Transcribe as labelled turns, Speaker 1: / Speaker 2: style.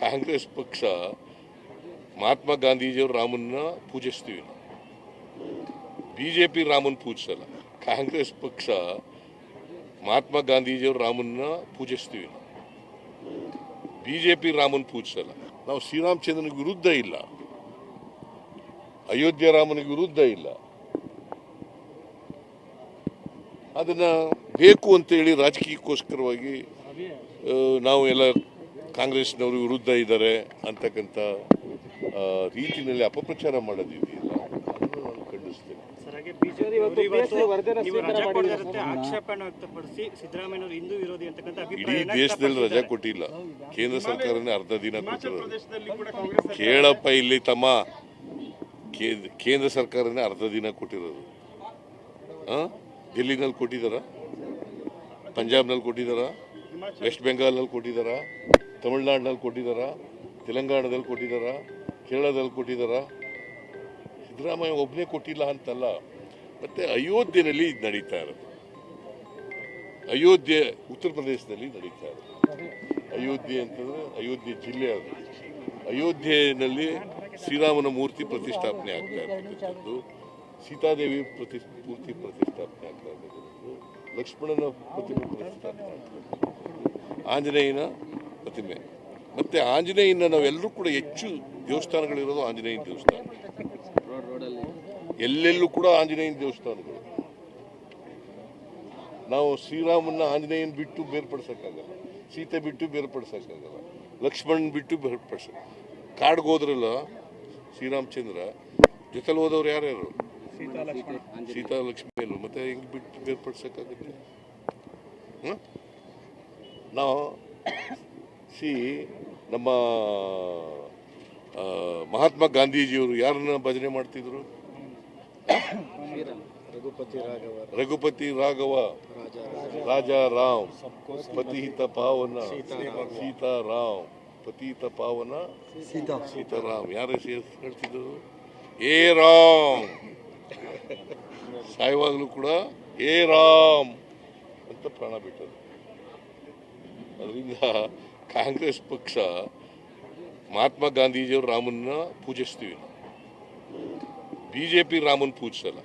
Speaker 1: ಕಾಂಗ್ರೆಸ್ ಪಕ್ಷ ಮಹಾತ್ಮ ಗಾಂಧೀಜಿಯವರು ರಾಮನ್ನ ಪೂಜಿಸ್ತೀವಿ ಬಿಜೆಪಿ ರಾಮನ್ ಪೂಜಿಸಲ್ಲ. ಕಾಂಗ್ರೆಸ್ ಪಕ್ಷ ಮಹಾತ್ಮ ಗಾಂಧೀಜಿಯವರು ರಾಮನ್ನ ಪೂಜಿಸ್ತೀವಿ ಬಿಜೆಪಿ ರಾಮನ್ ಪೂಜಿಸಲ್ಲ. ನಾವು ಶ್ರೀರಾಮಚಂದ್ರನಿಗೆ ವಿರುದ್ಧ ಇಲ್ಲ. ಅಯೋಧ್ಯೆ ರಾಮನಿಗೆ ವಿರುದ್ಧ ಇಲ್ಲ. ಅದನ್ನ ಬೇಕು ಅಂತೇಳಿ ರಾಜಕೀಯಕ್ಕೋಸ್ಕರವಾಗಿ ನಾವು ಎಲ್ಲ ಕಾಂಗ್ರೆಸ್ನವರು ವಿರುದ್ಧ ಇದ್ದಾರೆ ಅಂತಕ್ಕಂಥ ರೀತಿಯಲ್ಲಿ ಅಪಪ್ರಚಾರ ಮಾಡೋದಿದೆಯಲ್ಲ ಅದನ್ನು ನಾನು ಖಂಡಿಸ್ತೇನೆ. ಇಡೀ ದೇಶದಲ್ಲಿ ರಜಾ ಕೊಟ್ಟಿಲ್ಲ. ಕೇಂದ್ರ ಸರ್ಕಾರನೇ ಅರ್ಧ ದಿನ ಕೊಟ್ಟಿರೋದು. ಕೇಳಪ್ಪ ಇಲ್ಲಿ ತಮ್ಮ ಕೇಂದ್ರ ಸರ್ಕಾರನೇ ಅರ್ಧ ದಿನ ಕೊಟ್ಟಿರೋದು. ದಿಲ್ಲಿನಲ್ಲಿ ಡೆಲ್ಲಿನಲ್ಲಿ ಕೊಟ್ಟಿದ್ದಾರ? ಪಂಜಾಬ್ನಲ್ಲಿ ಕೊಟ್ಟಿದ್ದಾರ? ವೆಸ್ಟ್ ಬೆಂಗಾಲ್ನಲ್ಲಿ ಕೊಟ್ಟಿದ್ದಾರ? ತಮಿಳ್ನಾಡಿನಲ್ಲಿ ಕೊಟ್ಟಿದ್ದಾರ? ತೆಲಂಗಾಣದಲ್ಲಿ ಕೊಟ್ಟಿದ್ದಾರಾ? ಕೇರಳದಲ್ಲಿ ಕೊಟ್ಟಿದ್ದಾರಾ? ಸಿದ್ದರಾಮಯ್ಯ ಒಬ್ಬನೇ ಕೊಟ್ಟಿಲ್ಲ ಅಂತಲ್ಲ. ಮತ್ತೆ ಅಯೋಧ್ಯೆಯಲ್ಲಿ ಇದು ನಡೀತಾ ಇರೋದು. ಅಯೋಧ್ಯೆ, ಉತ್ತರ ಪ್ರದೇಶದಲ್ಲಿ ನಡೀತಾ ಇರೋದು. ಅಯೋಧ್ಯೆ ಅಂತಂದ್ರೆ ಅಯೋಧ್ಯೆ ಜಿಲ್ಲೆ ಅದು. ಅಯೋಧ್ಯೆಯಲ್ಲಿ ಶ್ರೀರಾಮನ ಮೂರ್ತಿ ಪ್ರತಿಷ್ಠಾಪನೆ ಆಗ್ತಾ ಇರ್ತಕ್ಕಂಥದ್ದು. ಸೀತಾದೇವಿ ಪ್ರತಿ, ಮೂರ್ತಿ ಪ್ರತಿಷ್ಠಾಪನೆ ಆಗ್ತಾ ಇರ್ತಕ್ಕಂಥದ್ದು. ಲಕ್ಷ್ಮಣನ ಪ್ರತಿಮೆ ಪ್ರತಿಷ್ಠಾಪನೆ ಆಗ್ತಾ ಆಂಜನೇಯನ ಪ್ರತಿಮೆ. ಮತ್ತೆ ಆಂಜನೇಯನ ನಾವೆಲ್ಲರೂ ಕೂಡ ಹೆಚ್ಚು ದೇವಸ್ಥಾನಗಳಿರೋದು ಆಂಜನೇಯನ ದೇವಸ್ಥಾನ. ಎಲ್ಲೆಲ್ಲೂ ಕೂಡ ಆಂಜನೇಯನ ದೇವಸ್ಥಾನಗಳು. ನಾವು ಶ್ರೀರಾಮನ್ನ ಆಂಜನೇಯನ ಬಿಟ್ಟು ಬೇರ್ಪಡಿಸೋಕ್ಕಾಗಲ್ಲ ಸೀತೆ ಬಿಟ್ಟು ಬೇರ್ಪಡಿಸೋಕ್ಕಾಗಲ್ಲ ಲಕ್ಷ್ಮಣ್ ಬಿಟ್ಟು ಬೇರ್ಪಡಿಸ ಕಾಡ್ಗೆ ಹೋದ್ರಲ್ಲ ಶ್ರೀರಾಮಚಂದ್ರ, ಜೊತೆಲಿ ಹೋದವ್ರು ಯಾರ್ಯಾರು? ಸೀತಾ ಲಕ್ಷ್ಮಿ ಮತ್ತೆ ಹೆಂಗ್ ಬಿಟ್ಟು ಬೇರ್ಪಡಿಸೋಕ್ಕಾಗುತ್ತೆ ಹ್ಞೂ ನಾವು ಸಿ ನಮ್ಮ ಮಹಾತ್ಮ ಗಾಂಧೀಜಿಯವರು ಯಾರನ್ನ ಭಜನೆ ಮಾಡ್ತಿದ್ರು?
Speaker 2: ರಘುಪತಿ ರಾಘವ.
Speaker 1: ರಘುಪತಿ ರಾಘವ. ರಾಜಾ ರಾಮ್. ಪತಿಹಿತ ಪಾವನ. ಸೀತಾರಾಮ್. ಪತಿಹಿತ ಪಾವನ.
Speaker 2: ಸೀತಾ
Speaker 1: ಸೀತಾರಾಮ್. ಯಾರ ಹೇಳ್ತಿದ್ರು? ಏ ರಾಮ್. ಸಾಯುವಾಗಲೂ ಕೂಡ ಏ ರಾಮ್ ಅಂತ ಪ್ರಾಣ ಬಿಟ್ಟರು ಅದರಿಂದ ಕಾಂಗ್ರೆಸ್ ಪಕ್ಷ ಮಹಾತ್ಮ ಗಾಂಧೀಜಿಯವರು ರಾಮನ್ನ ಪೂಜಿಸ್ತೀವಿ ಬಿಜೆಪಿ ರಾಮನ್ ಪೂಜಿಸಲ್ಲ.